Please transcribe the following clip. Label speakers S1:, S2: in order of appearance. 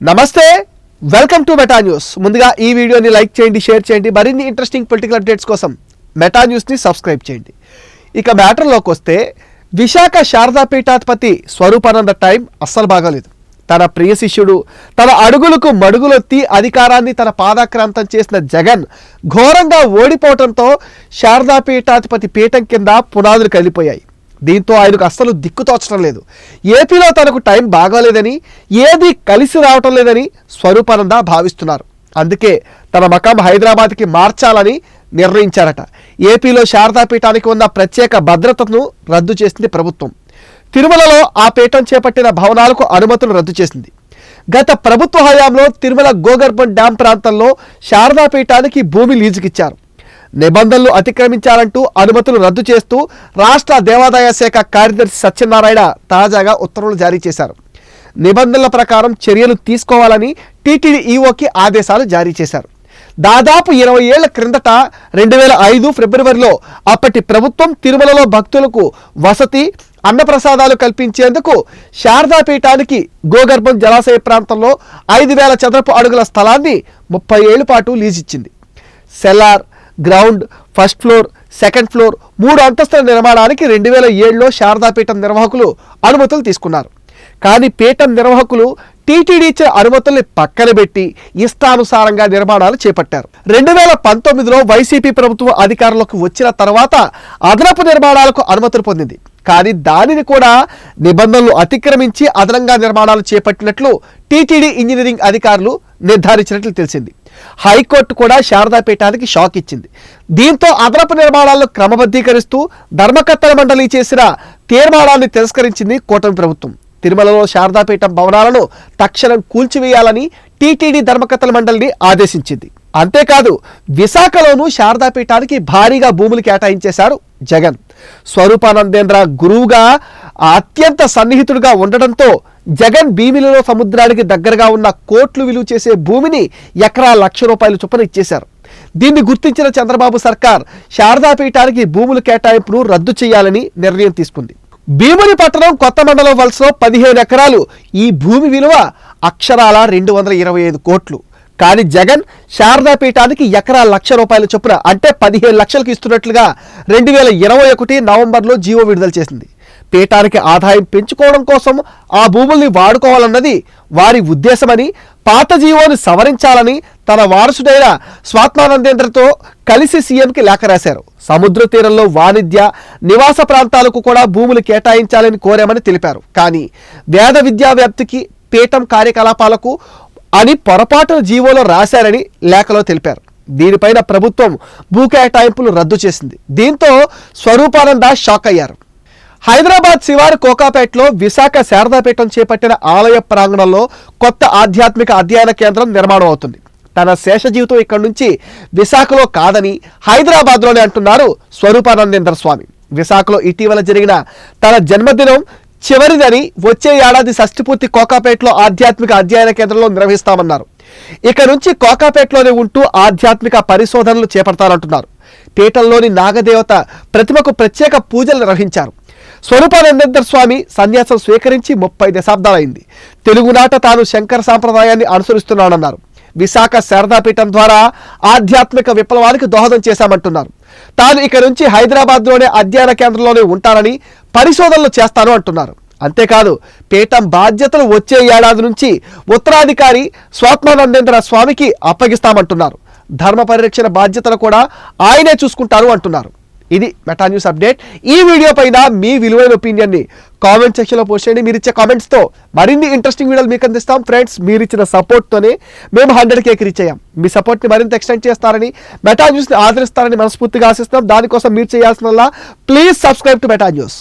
S1: నమస్తే welcome to Meta news ముందుగా ఈ వీడియోని లైక్ చేయండి షేర్ చేయండి మరిన్ని ఇంట్రెస్టింగ్ పొలిటికల్ అప్డేట్స్ కోసం మెటా న్యూస్ని సబ్స్క్రైబ్ చేయండి. ఇక మ్యాటర్లోకి వస్తే విశాఖ శారదా పీఠాధిపతి స్వరూపానంద టైం అస్సలు బాగాలేదు. తన ప్రియ శిష్యుడు తన అడుగులకు మడుగులొత్తి అధికారాన్ని తన పాదాక్రాంతం చేసిన జగన్ ఘోరంగా ఓడిపోవడంతో శారదా పీఠాధిపతి పీఠం కింద పునాదులు కలిపోయాయి దీంతో ఆయనకు అస్సలు దిక్కుతోచడం లేదు. ఏపీలో తనకు టైం బాగోలేదని ఏది కలిసి రావటం లేదని స్వరూపానంద భావిస్తున్నారు. అందుకే తన మకాం హైదరాబాద్కి మార్చాలని నిర్ణయించారట. ఏపీలో శారదాపీఠానికి ఉన్న ప్రత్యేక భద్రతను రద్దు చేసింది ప్రభుత్వం. తిరుమలలో ఆ పీఠం చేపట్టిన భవనాలకు అనుమతులు రద్దు చేసింది. గత ప్రభుత్వ హయాంలో తిరుమల గోగర్భం డ్యాం ప్రాంతంలో శారదాపీఠానికి భూమి లీజుకిచ్చారు. నిబంధనలు అతిక్రమించాలంటూ అనుమతులు రద్దు చేస్తూ రాష్ట్ర దేవాదాయ శాఖ కార్యదర్శి సత్యనారాయణ తాజాగా ఉత్తర్వులు జారీ చేశారు. నిబంధనల ప్రకారం చర్యలు తీసుకోవాలని టీటీడీ ఈఓకి ఆదేశాలు జారీ చేశారు. దాదాపు ఇరవై ఏళ్ళ క్రిందట రెండు వేల ఐదు ఫిబ్రవరిలో అప్పటి ప్రభుత్వం తిరుమలలో భక్తులకు వసతి అన్నప్రసాదాలు కల్పించేందుకు శారదాపీఠానికి గోగర్భం జలాశయ ప్రాంతంలో ఐదు వేల చదరపు అడుగుల స్థలాన్ని ముప్పై ఏళ్ళ పాటు లీజిచ్చింది. Cellar ground first floor second floor మూడు అంతస్తుల నిర్మాణానికి రెండు వేల ఏడులో శారదాపీఠం నిర్వాహకులు అనుమతులు తీసుకున్నారు. కానీ పీఠం నిర్వాహకులు టీటీడీ ఇచ్చే అనుమతుల్ని పక్కన పెట్టి ఇష్టానుసారంగా నిర్మాణాలు చేపట్టారు. రెండు వేల పంతొమ్మిదిలో వైసీపీ ప్రభుత్వం అధికారంలోకి వచ్చిన తర్వాత అదనపు నిర్మాణాలకు అనుమతులు పొందింది. కానీ దానిని కూడా నిబంధనలు అతిక్రమించి అదనంగా నిర్మాణాలు చేపట్టినట్లు టీటీడీ ఇంజనీరింగ్ అధికారులు నిర్ధారించినట్లు తెలిసింది. హైకోర్టు కూడా శారదాపీఠానికి షాక్ ఇచ్చింది. దీంతో అదనపు నిర్మాణాలను క్రమబద్ధీకరిస్తూ ధర్మకర్తల మండలి చేసిన తీర్మానాన్ని తిరస్కరించింది కూటమి ప్రభుత్వం. తిరుమలలో శారదాపీఠం భవనాలను తక్షణం కూల్చివేయాలని టీటీడీ ధర్మకర్తల మండలిని ఆదేశించింది. అంతేకాదు విశాఖలోనూ శారదాపీఠానికి భారీగా భూములు కేటాయించేశారు జగన్. స్వరూపానందేంద్ర గురువుగా అత్యంత సన్నిహితుడిగా ఉండడంతో జగన్ భీమిలిలో సముద్రానికి దగ్గరగా ఉన్న కోట్లు విలువ చేసే భూమిని ఎకరా లక్ష రూపాయలు చొప్పున ఇచ్చేశారు. దీన్ని గుర్తించిన చంద్రబాబు సర్కార్ శారదాపీఠానికి భూముల కేటాయింపును రద్దు చేయాలని నిర్ణయం తీసుకుంది. భీముని పట్టణం కొత్త మండలం వలసలో పదిహేను ఎకరాలు ఈ భూమి విలువ అక్షరాల రెండు వందల ఇరవై ఐదు కోట్లు. కానీ జగన్ శారదాపీఠానికి ఎకరా లక్ష రూపాయల చొప్పున అంటే పదిహేను లక్షలకు ఇస్తున్నట్లుగా రెండు వేల ఇరవై ఒకటి నవంబర్లో జీవో విడుదల చేసింది. పీఠానికి ఆదాయం పెంచుకోవడం కోసం ఆ భూముల్ని వాడుకోవాలన్నది వారి ఉద్దేశమని పాత జీవోని సవరించాలని తన వారసుడైన స్వాత్మానందేంద్రతో కలిసి సీఎంకి లేఖ రాశారు. సముద్ర తీరంలో వాణిజ్య నివాస ప్రాంతాలకు కూడా భూములు కేటాయించాలని కోరామని తెలిపారు. కానీ వేద విద్యా వ్యాప్తికి పీఠం కార్యకలాపాలకు అని పొరపాటున జీవోలో రాశారని లేఖలో తెలిపారు. దీనిపైన ప్రభుత్వం భూ కేటాయింపులు రద్దు చేసింది. దీంతో స్వరూపానంద షాక్ అయ్యారు. హైదరాబాద్ శివారు కోకాపేటలో విశాఖ శారదాపీఠం చేపట్టిన ఆలయ ప్రాంగణంలో కొత్త ఆధ్యాత్మిక అధ్యయన కేంద్రం నిర్మాణం అవుతుంది. తన శేష జీవితం ఇక్కడి నుంచి విశాఖలో కాదని హైదరాబాద్లోనే అంటున్నారు స్వరూపానందేంద్ర స్వామి. విశాఖలో ఇటీవల జరిగిన తన జన్మదినం చివరిదని వచ్చే ఏడాది షష్టిపూర్తి కోకాపేటలో ఆధ్యాత్మిక అధ్యయన కేంద్రంలో నిర్వహిస్తామన్నారు. ఇక నుంచి కోకాపేటలోనే ఉంటూ ఆధ్యాత్మిక పరిశోధనలు చేపడతారంటున్నారు. పీఠంలోని నాగదేవత ప్రతిమకు ప్రత్యేక పూజలు నిర్వహించారు. స్వరూపానందేంద్ర స్వామి సన్యాసం స్వీకరించి ముప్పై దశాబ్దాలైంది. తెలుగునాట తాను శంకర సాంప్రదాయాన్ని అనుసరిస్తున్నానన్నారు. విశాఖ శారదాపీఠం ద్వారా ఆధ్యాత్మిక విప్లవానికి దోహదం చేశామంటున్నారు. తాను ఇక నుంచి హైదరాబాద్లోనే అధ్యయన కేంద్రంలోనే ఉంటానని పరిశోధనలు చేస్తాను అంటున్నారు. అంతేకాదు పీఠం బాధ్యతలు వచ్చే ఏడాది నుంచి ఉత్తరాధికారి స్వాత్మానందేంద్ర స్వామికి అప్పగిస్తామంటున్నారు. ధర్మ పరిరక్షణ బాధ్యతలు కూడా ఆయనే చూసుకుంటారు అంటున్నారు. ఇది మెటా న్యూస్ అప్డేట్ ఈ వీడియో పైన మీ విలువైన ఒపీనియన్ని కామెంట్ సెక్షన్లో పోస్ట్ చేయండి. మీరు ఇచ్చే కామెంట్స్తో మరిన్ని ఇంట్రెస్టింగ్ వీడియోలు మీకు అందిస్తాం. ఫ్రెండ్స్ మీరు ఇచ్చిన సపోర్ట్తోనే మేము హండ్రెడ్ కేక్ రీచ్ అయ్యాం. మీ సపోర్ట్ని మరింత ఎక్స్టెండ్ చేస్తారని మెటా న్యూస్ని ఆదరిస్తారని మనస్ఫూర్తిగా ఆశిస్తాం దానికోసం మీరు చేయాల్సిన please subscribe to Meta news